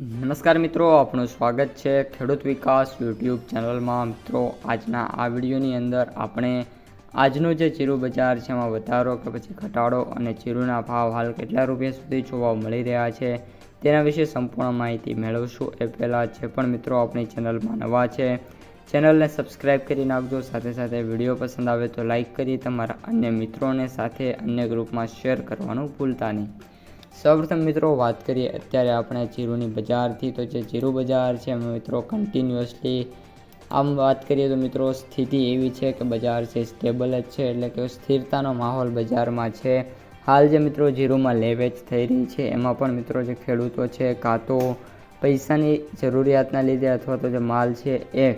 નમસ્કાર મિત્રો, આપનું સ્વાગત છે ખેડૂત વિકાસ યુટ્યુબ ચેનલમાં. મિત્રો, આજના આ વિડીયોની અંદર આપણે આજનું જે ચીરું બજાર છે એમાં વધારો કે પછી ઘટાડો અને ચીરુના ભાવ હાલ કેટલા રૂપિયા સુધી જોવા મળી રહ્યા છે તેના વિશે સંપૂર્ણ માહિતી મેળવશું. એ પહેલાં જે પણ મિત્રો આપણી ચેનલમાં નવા છે, ચેનલને સબસ્ક્રાઇબ કરી નાખજો. સાથે સાથે વીડિયો પસંદ આવે તો લાઇક કરી તમારા અન્ય મિત્રોને સાથે અન્ય ગ્રુપમાં શેર કરવાનું ભૂલતા નહીં. સૌપ્રથમ મિત્રો વાત કરીએ અત્યારે આપણે જીરુની બજારથી. તો જે જીરુ બજાર છે, એમાં મિત્રો કન્ટિન્યુઅસલી આમ વાત કરીએ તો મિત્રો સ્થિતિ એવી છે કે બજાર છે સ્ટેબલ જ છે, એટલે કે સ્થિરતાનો માહોલ બજારમાં છે. હાલ જે મિત્રો જીરુમાં લેવેચ થઈ રહી છે, એમાં પણ મિત્રો જે ખેડૂતો છે, કાં તો પૈસાની જરૂરિયાતના લીધે અથવા તો જે માલ છે એ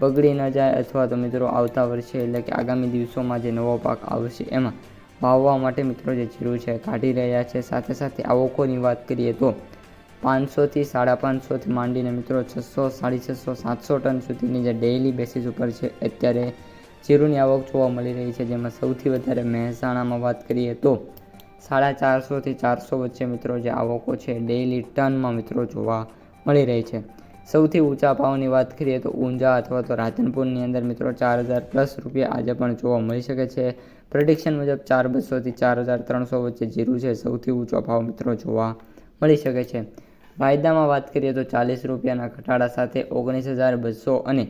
બગડી ન જાય અથવા તો મિત્રો આવતા વર્ષે એટલે કે આગામી દિવસોમાં જે નવો પાક આવશે એમાં વાવવા માટે મિત્રો જે જીરું છે કાઢી રહ્યા છે. સાથે સાથે આવકોની વાત કરીએ તો પાંચસોથી સાડા પાંચસોથી માંડીને મિત્રો છસો, સાડી છસો, સાતસો ટન સુધીની જે ડેઇલી બેસિસ ઉપર છે, અત્યારે જીરુની આવક જોવા મળી રહી છે. જેમાં સૌથી વધારે મહેસાણામાં વાત કરીએ તો સાડા ચારસોથી ચારસો વચ્ચે મિત્રો જે આવકો છે ડેઇલી ટનમાં મિત્રો જોવા મળી રહી છે. સૌથી ઊંચા ભાવની વાત કરીએ તો ઊંઝા અથવા તો રાધનપુરની અંદર મિત્રો ચાર હજાર પ્લસ રૂપિયા આજે પણ જોવા મળી શકે છે. પ્રેડિક્શન મુજબ ચાર બસોથી ચાર હજાર ત્રણસો વચ્ચે જીરું છે. સૌથી ઊંચો ભાવ મિત્રો જોવા મળી શકે છે. વાયદામાં વાત કરીએ તો ચાલીસ રૂપિયાના ઘટાડા સાથે ઓગણીસ હજાર બસો અને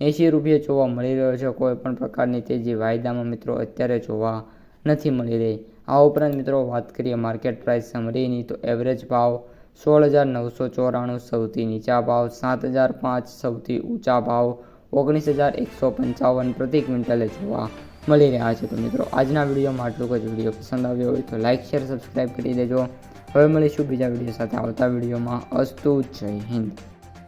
એંશી રૂપિયા જોવા મળી રહ્યો છે. કોઈ પણ પ્રકારની તેજી વાયદામાં મિત્રો અત્યારે જોવા નથી મળી રહી. આ ઉપરાંત મિત્રો વાત કરીએ માર્કેટ પ્રાઇસ સમરીની તો એવરેજ ભાવ સોળ હજાર નવસો ચોરાણું સૌથી નીચા ભાવ, સાત હજાર પાંચ સૌથી ઊંચા ભાવ, ઓગણીસ હજાર એકસો પંચાવન પ્રતિ ક્વિન્ટલે જોવા મળી રહ્યા છે. તો મિત્રો, આજના વિડીયોમાં આટલું જ. વીડિયો પસંદ આવ્યો હોય તો લાઇક શેર સબસ્ક્રાઈબ કરી દેજો. હવે મળીશું બીજા વીડિયો સાથે આવતા વિડીયોમાં. અસ્તુ, જય હિન્દ.